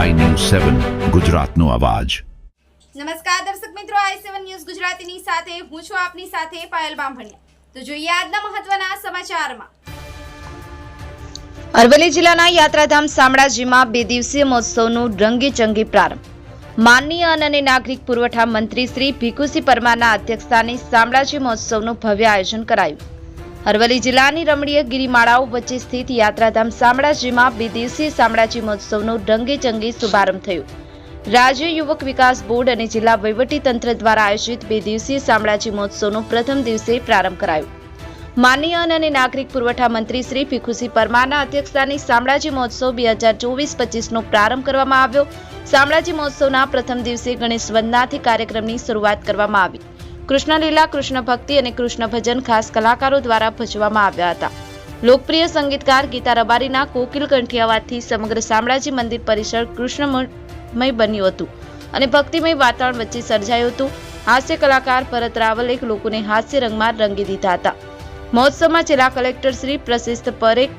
સેવન ગુજરાતનો અવાજ. નમસ્કાર દર્શક મિત્રો આઈ સેવન ન્યૂઝ ગુજરાતીની સાથે હું છું આપની સાથે પાયલ બામભણિયા. તો જોઈએ આજના મહત્વના સમાચારમાં. અરવલ્લી જિલ્લાના યાત્રાધામ શામળાજીમાં બે દિવસીય મહોત્સવનું રંગેચંગે પ્રારંભ. માનનીય અન્ન અને નાગરિક પુરવઠા મંત્રી શ્રી ભીખુસિંહ પરમારના અધ્યક્ષસ્થાને શામળાજી મહોત્સવનું ભવ્ય આયોજન કરાયું. અરવલ્લી જિલ્લાની રમણીય ગિરિમાળાઓ વચ્ચે સ્થિત યાત્રાધામ શામળાજીમાં બે દિવસીય શામળાજી મહોત્સવનો રંગેચંગે શુભારંભ થયો. રાજ્ય યુવક વિકાસ બોર્ડ અને જિલ્લા તંત્ર દ્વારા આયોજિત બે દિવસીય શામળાજી મહોત્સવનો પ્રથમ દિવસે પ્રારંભ કરાયો. માનનીય અન્ન અને નાગરિક પુરવઠા મંત્રી શ્રી ભીખુસિંહ પરમારના અધ્યક્ષસ્થાને શામળાજી મહોત્સવ બે હજાર ચોવીસ પચીસનો પ્રારંભ કરવામાં આવ્યો. શામળાજી મહોત્સવના પ્રથમ દિવસે ગણેશ વંદનાથી કાર્યક્રમની શરૂઆત કરવામાં આવી. કૃષ્ણલીલા કૃષ્ણ ભક્તિ અને કૃષ્ણ ભજન ખાસ કલાકારો દ્વારા ભજવામાં આવ્યા હતા. લોકપ્રિય સંગીતકાર ગીતા રબારીના કોકિલ કંઠિયાવાદથી સમગ્ર શામળાજી મંદિર પરિસર કૃષ્ણમય બન્યું હતું અને ભક્તિમય વાતાવરણ વચ્ચે સર્જાયું હતું. હાસ્ય કલાકાર ભરત રાવલે લોકોને હાસ્ય રંગમાં રંગી દીધા હતા. મહોત્સવમાં જિલ્લા કલેક્ટર શ્રી પ્રશિસ્ત પરેખ,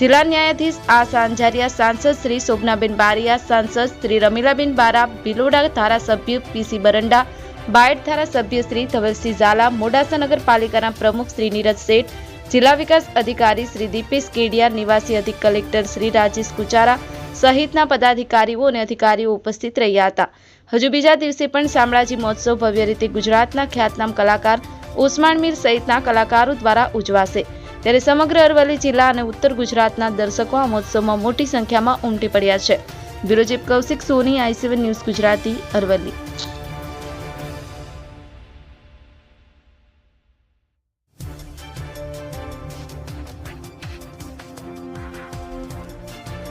જિલ્લા ન્યાયાધીશ આ સાંજારિયા, સાંસદ શ્રી શોભનાબેન બારિયા, સાંસદ શ્રી રમીલાબેન બારા, ભિલોડા ધારાસભ્ય પીસી બરંડા બાયડ ધારાસભ્ય શ્રી ધવલસિંહ ઝાલા, મોડાસા નગરપાલિકાના પ્રમુખ શ્રી નીરજ શેઠ, જિલ્લા વિકાસ અધિકારી શ્રી દીપેશ કેડિયા, નિવાસી અધિક કલેક્ટર શ્રી રાજેશ કુચારા સહિતના પદાધિકારીઓ અને અધિકારીઓ ઉપસ્થિત રહ્યા હતા. હજુ બીજા દિવસે પણ શામળાજી મહોત્સવ ભવ્ય રીતે ગુજરાતના ખ્યાતનામ કલાકાર ઓસમાણ મીર સહિતના કલાકારો દ્વારા ઉજવાશે. ત્યારે સમગ્ર અરવલ્લી જિલ્લા અને ઉત્તર ગુજરાતના દર્શકો આ મહોત્સવમાં મોટી સંખ્યામાં ઉમટી પડ્યા છે. બ્યુરોજીપ Kaushik Soni, I seven news Gujarati, Aravalli.